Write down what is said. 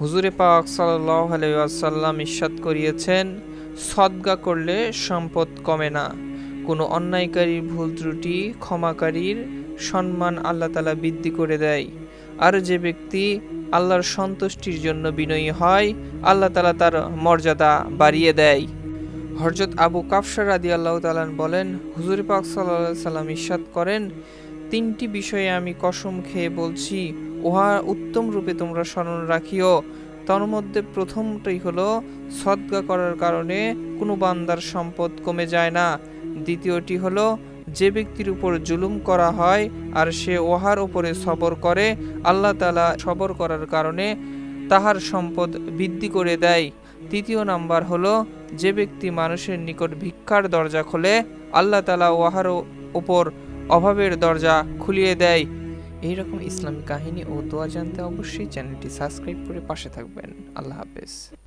হুজুরে পাক সাল্লাহ আলাইসাল্লাম ইস্বাদ করিয়েছেন, সদগা করলে সম্পদ কমে না। কোনো অন্যায়কারীর ভুল ত্রুটি ক্ষমাকারীর সম্মান আল্লাহ তালা বৃদ্ধি করে দেয়। আর যে ব্যক্তি আল্লাহর সন্তুষ্টির জন্য বিনয়ী হয়, আল্লাহ তালা তার মর্যাদা বাড়িয়ে দেয়। হরজত আবু কাফসার আদি আল্লাহ তালান বলেন, হুজুর পাক সাল্লাহ সাল্লাম ইস্বাদ করেন, তিনটি বিষয়ে আমি কসম খেয়ে বলছি উহা উত্তম রূপে তোমরা স্মরণ রাখিও। তার মধ্যে প্রথমটাই হলো, সদ্গা করার কারণে কোনো বান্দার সম্পদ কমে যায় না। দ্বিতীয়টি হলো, যে ব্যক্তির উপর জুলুম করা হয় আর সে ওহার উপরে সবর করে, আল্লাহ তালা সবর করার কারণে তাহার সম্পদ বৃদ্ধি করে দেয়। তৃতীয় নাম্বার হলো, যে ব্যক্তি মানুষের নিকট ভিক্ষার দরজা খোলে, আল্লাহ তালা ওহার ওপর অভাবের দরজা খুলিয়ে দেয়। এইরকম ইসলামী কাহিনী ও দোয়া জানতে অবশ্যই চ্যানেলটি সাবস্ক্রাইব করে পাশে থাকবেন। আল্লাহ হাফেজ।